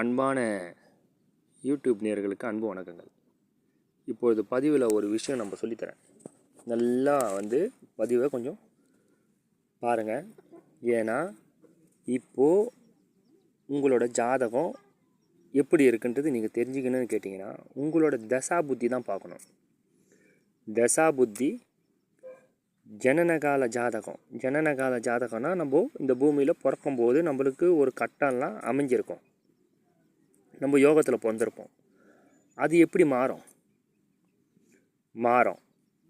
அன்பான யூடியூப் நேர்களுக்கு அன்பு வணக்கங்கள். இப்பொழுது பதிவில் ஒரு விஷயம் நம்ம சொல்லித்தரேன். நல்லா வந்து பதிவை கொஞ்சம் பாருங்கள் ஏன்னா இப்போது உங்களோட ஜாதகம் எப்படி இருக்குன்றது நீங்கள் தெரிஞ்சுக்கணும்னு கேட்டிங்கன்னா உங்களோட தசா புத்தி தான் பார்க்கணும். தசா புத்தி ஜனனகால ஜாதகம். ஜனனகால ஜாதகம்னா நம்ம இந்த பூமியில் பிறக்கும்போது நம்மளுக்கு ஒரு கட்டம்லாம் அமைஞ்சிருக்கும். நம்ம யோகத்தில் பிறந்திருப்போம். அது எப்படி மாறும்? மாறும்.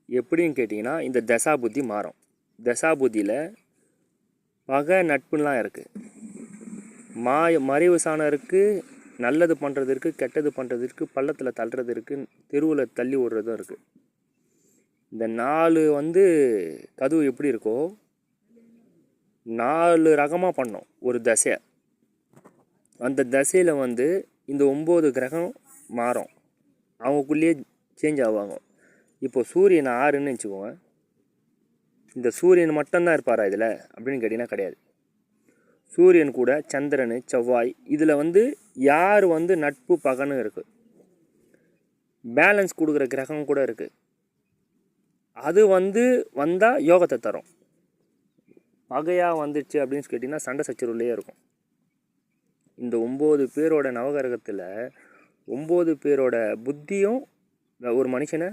எப்படின்னு கேட்டிங்கன்னா இந்த தசா புத்தி மாறும். தசா புத்தியில் பகை நட்புலாம் இருக்குது மாய மறைவு சாணம் இருக்குது நல்லது பண்ணுறது இருக்குது கெட்டது பண்ணுறது இருக்குது பள்ளத்தில் தள்ளுறது இருக்குது தெருவில் தள்ளி விடுறதும் இருக்குது இந்த நாலு வந்து கதவு எப்படி இருக்கோ நாலு ரகமாக பண்ணோம் ஒரு தசை. அந்த தசையில் வந்து இந்த ஒம்பது கிரகம் மாறும். அவங்களுக்குள்ளேயே சேஞ்ச் ஆவாங்க. இப்போ சூரியன் ஆறுன்னு வச்சுக்கோங்க. இந்த சூரியன் மட்டும்தான் இருப்பாரா இதில்? அப்படின்னு கேட்டிங்கன்னா கிடையாது. சூரியன் கூட சந்திரன் செவ்வாய் இதில் வந்து யார் வந்து நட்பு பகனும் இருக்குது பேலன்ஸ் கொடுக்குற கிரகம் கூட இருக்குது அது வந்து வந்தால் யோகத்தை தரும். பகையாக வந்துடுச்சு அப்படின்னு கேட்டிங்கன்னா சண்டை சச்சரவுலேயே இருக்கும். இந்த ஒம்பது பேரோட நவகிரகத்தில் ஒம்பது பேரோட புத்தியும் ஒரு மனுஷனை